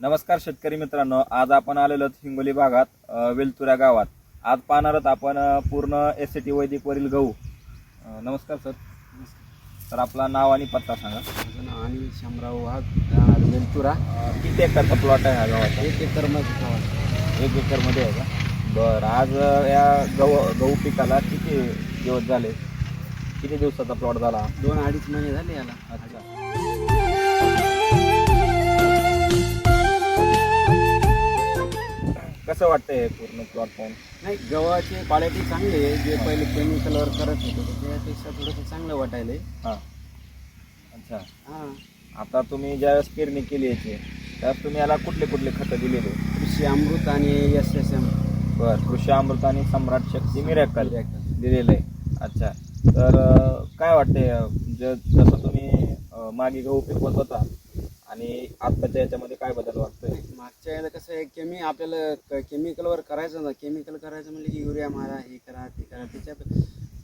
नमस्कार शेतकरी मित्रांनो आज आपण आलेलो हिंगोली भागात वेलतुरा गावात. आज पाहणार आहोत आपण पूर्ण एस सी टी वैदिकवरील गहू. अ, नमस्कार सर. तर आपला नाव आणि पत्ता सांगा. माझं नाव अनिल शामराव वाघ राहणार वेलतुरा. अ, किती एकरचा प्लॉट आहे हा गावाचा एक एकरमध्ये गावात. एक एकरमध्ये आहे का? बरं आज अ, या गहू गहू पिकाला किती दिवस झाले? किती दिवसाचा प्लॉट झाला? दोन अडीच महिने झाले याला. अच्छा. कसं वाटतंय हे पूर्ण प्लॉट पाहून? नाही गव्हाची क्वालिटी चांगली आहे. जे पहिले केमिकलवर करत होते त्यापेक्षा थोडंसं चांगलं वाटायलंय. हां. अच्छा. हां. आता तुम्ही ज्यावेळेस पेरणी केली याची त्यावेळेस तुम्ही याला कुठले कुठले खतं दिलेले? कृषी अमृत आणि एस एस एम बर कृषी अमृत आणि सम्राट शक्ती मिरॅकल दिलेलं आहे. अच्छा. तर काय वाटते ज जसं तुम्ही मागे गहू पिकवत होता आणि आत्ताच्या याच्यामध्ये काय बदल वाटतोय? वेळेला कसं आहे केमी आपल्याला केमिकलवर करायचं ना केमिकल करायचं म्हणजे की युरिया मारा हे करा ते करा त्याच्या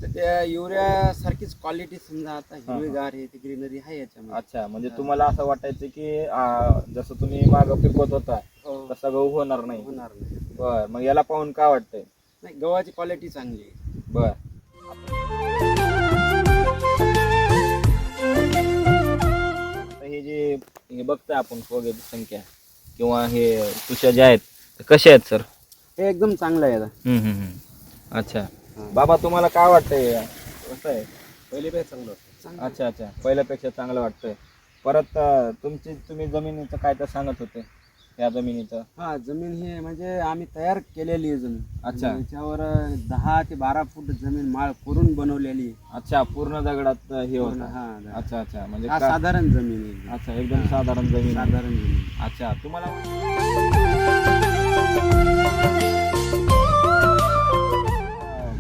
तर त्या युरिया सारखीच क्वालिटी समजा आता हिरवीगार आहे ती ग्रीनरी आहे याच्यामध्ये. अच्छा म्हणजे तुम्हाला असं वाटायचं की जसं तुम्ही मागं पिकवत होता हो, तसा गहू होणार नाही. होणार नाही. बर मग याला पाहून काय वाटतंय? नाही गव्हाची क्वालिटी चांगली आहे. बर. आता हे जे हे बघताय आपण वगैरे संख्या. किंवा हे तुषा जे आहेत ते कसे आहेत सर? हे एकदम चांगलं आहे आता अच्छा. बाबा तुम्हाला काय वाटतंय? कसं आहे? पहिले पण चांगलं. अच्छा अच्छा. पहिल्यापेक्षा चांगलं वाटतंय. परत अं, तुमची तुम्ही जमिनीचं काय तर सांगत होते. या जमिनीचं हा जमीन ही म्हणजे आम्ही तयार केलेली आहे जमीन अच्छा. म्हणजे याच्यावर दहा ते बारा फूट जमीन माळ करून बनवलेली आहे. अच्छा पूर्ण दगडात हे पूर्ण, होतं हा दगड. अच्छा अच्छा म्हणजे हा का- साधारण जमीन आहे. अच्छा एकदम साधारण जमीन आहे. साधारण जमीन अच्छा तुम्हाला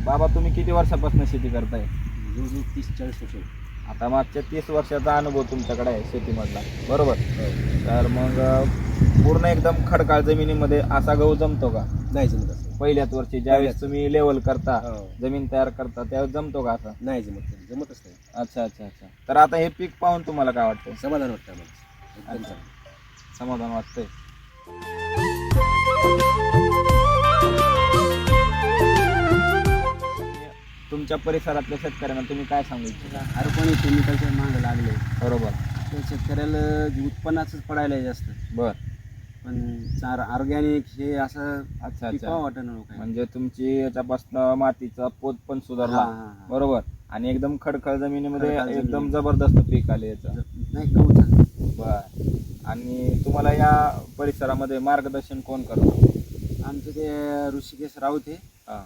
बाबा तुम्ही किती वर्षापासून शेती करताय जवळजवळ तीस चाळीस वर्ष आता मागच्या तीस वर्षाचा अनुभव तुमच्याकडे आहे शेतीमधला बरोबर तर मग अं, पूर्ण एकदम खडकाळ जमिनीमध्ये असा गहू जमतो का? नाही जमत असं. पहिल्याच वर्षी ज्यावेळेस तुम्ही लेवल करता हो. जमीन तयार करता त्यावेळेस जमतो का असा? नाही जमत जमतच नाही. अच्छा अच्छा अच्छा. तर आता हे पीक पाहून तुम्हाला काय वाटतं समाधान वाटतं आम्हाला. एकदम अच्छा. चांगलं. समाधान वाटतंय. तुमच्या परिसरातल्या शेतकऱ्यांना तुम्ही काय सांगू इच्छिता? अर्पणी केमिकलच्या मागे लागले. बरोबर. तर शेतकऱ्याला उत्पन्नाच पडायला जास्त. बर. पण चार ऑर्गॅनिक हे असं अच्छा अच्छा. वाटत म्हणजे तुमची याच्यापासून मातीचा पोत पण सुधारला. हा, हा, हा. बरोबर. आणि एकदम खडखळ जमिनीमध्ये खडकाळ जमिनी. एकदम जबरदस्त पीक आले याचं. नाही गहू चांगलं. बर. आणि तुम्हाला या परिसरामध्ये मार्गदर्शन कोण करतो? आमचे ते ऋषिकेश राऊत हे हा.